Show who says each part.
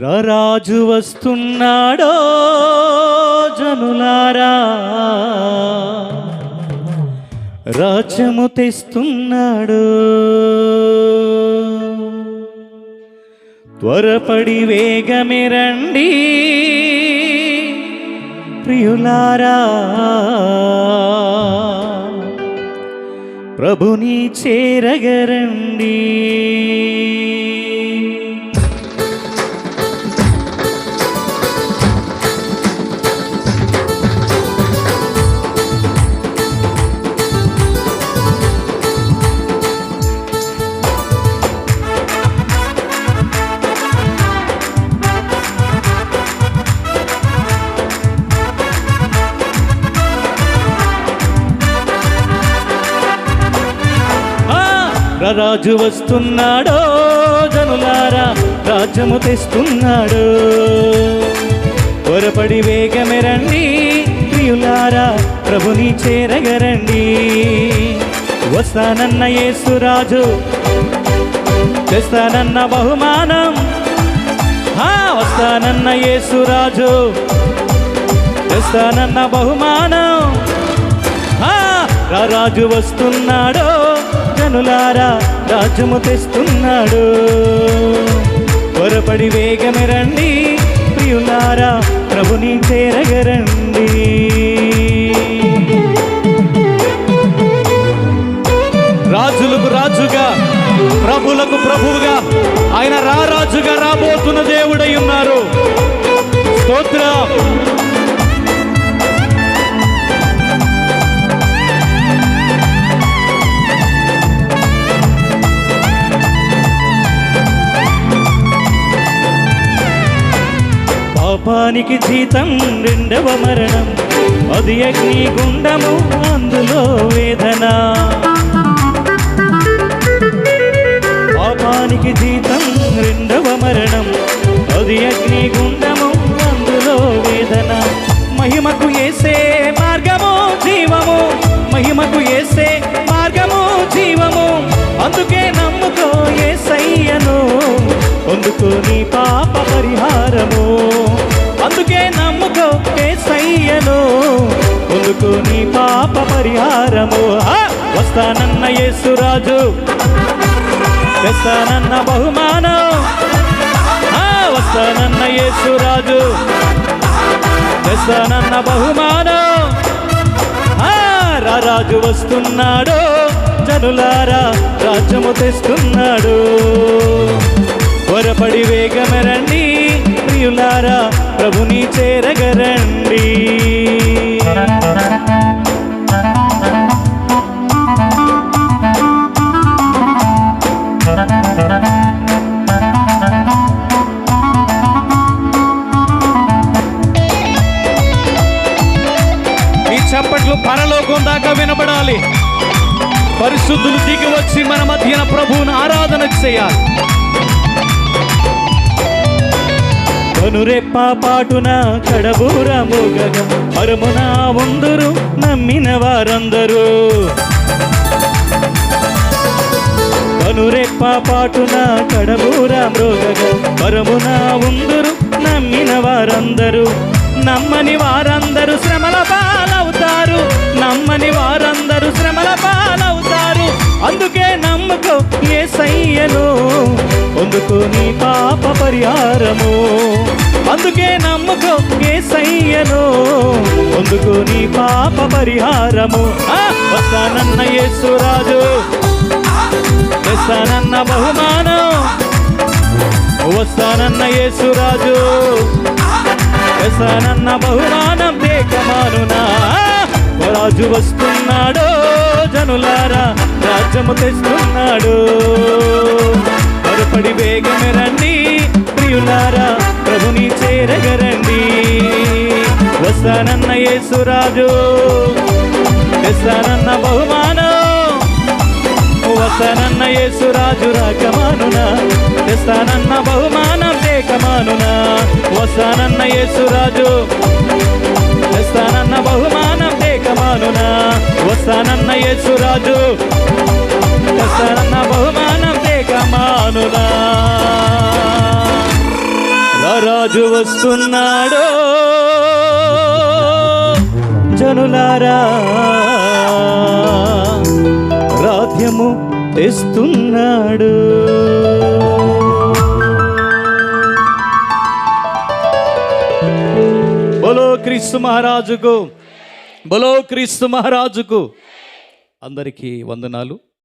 Speaker 1: రారాజు వస్తున్నాడో జనులారా. రాజ్యము తెస్తున్నాడు. త్వరపడి వేగమిరండి ప్రియులారా. ప్రభుని చేరగరండి. రారాజు వస్తున్నాడో జనులారా రాజ్యము తెస్తున్నాడు. పొరపడి వేగమెరండి ప్రియులారా ప్రభుని చేరగరండి. వస్తానన్న యేసురాజు తెస్తానన్న బహుమానం. ఆ, వస్తానన్న యేసురాజు తెస్తానన్న బహుమానం. ఆ, రారాజు వస్తున్నాడో జనులారా రాజ్యము తెస్తున్నాడు. త్వరపడి వేగమే రండి ప్రియులారా ప్రభుని చేరగరండి. రాజులకు రాజుగా ప్రభులకు ప్రభువుగా ఆయన రారాజుగా రాబోతున్న దేవుడై ఉన్నారు. స్తోత్రం. పాపానికి జీతం రెండవ మరణం. అది అగ్ని గుండము అందులో వేదన. పాపానికి జీతం రెండవ మరణం. అది అగ్ని గుండము అందులో వేదన. మహిమకు ఏసే పరిహారము. వస్తానన్న యేసురాజు. తెస్తానన్న బహుమానం. ఆ, వస్తానన్న యేసురాజు. తెస్తానన్న బహుమానం. ఆ, రారాజు వస్తున్నాడు. జనులారా రాజ్యము తెస్తున్నాడు. త్వరపడి వేగమరండి ప్రియులారా ప్రభుని చేరగ చప్పట్లు పరలోకం దాకా వినబడాలి. పరిశుద్ధులు దిగి వచ్చి మన మధ్యన ప్రభువును ఆరాధన చేయాలి. కనురెప్ప పాటున కడబూర మోగగ హరమున వందరు నమ్మిన వారందరూ. కనురెప్ప పాటున కడబూర మృగగ పరమున వందరు నమ్మిన వారందరూ. నమ్మని వారందరూ శ్రమల పాలవుతారు నమ్మని వారందరూ శ్రమల పాలవుతారు. అందుకే నమ్మకం ఏ సయ్యను అందుకు నీ పాప పరిహారము. అందుకే నమ్మకం ఏ సయ్యను అందుకు నీ పాప పరిహారము. వస్తానన్న యేసురాజు వస్తానన్న బహుమానం. వస్తానన్న యేసురాజు వస్తానన్న బహుమానం దేకమానునా. రాజు వస్తున్నాడు జనులారా రాజ్యము తెస్తున్నాడు. త్వరపడి వేగమే రండి ప్రియులారా ప్రభుని చేరగరండి. వస్తానన్న యేసురాజు తెస్తానన్న బహుమానం. వస్తానన్న యేసురాజు రాకమానునా తెస్తానన్న బహుమానం లేకమానునా. వస్తానన్న యేసురాజు తెస్తానన్న బహుమానం దేకమానునా వస్తానన్న యేసురాజు. తెస్తానన్న బహుమానం దేకమానునా ఆ రాజు వస్తున్నాడు. జనులారా రాధ్యము తెస్తున్నాడు. బోలో క్రీస్తు మహారాజుకు బలో క్రీస్తు మహారాజుకు అందరికీ వందనాలు.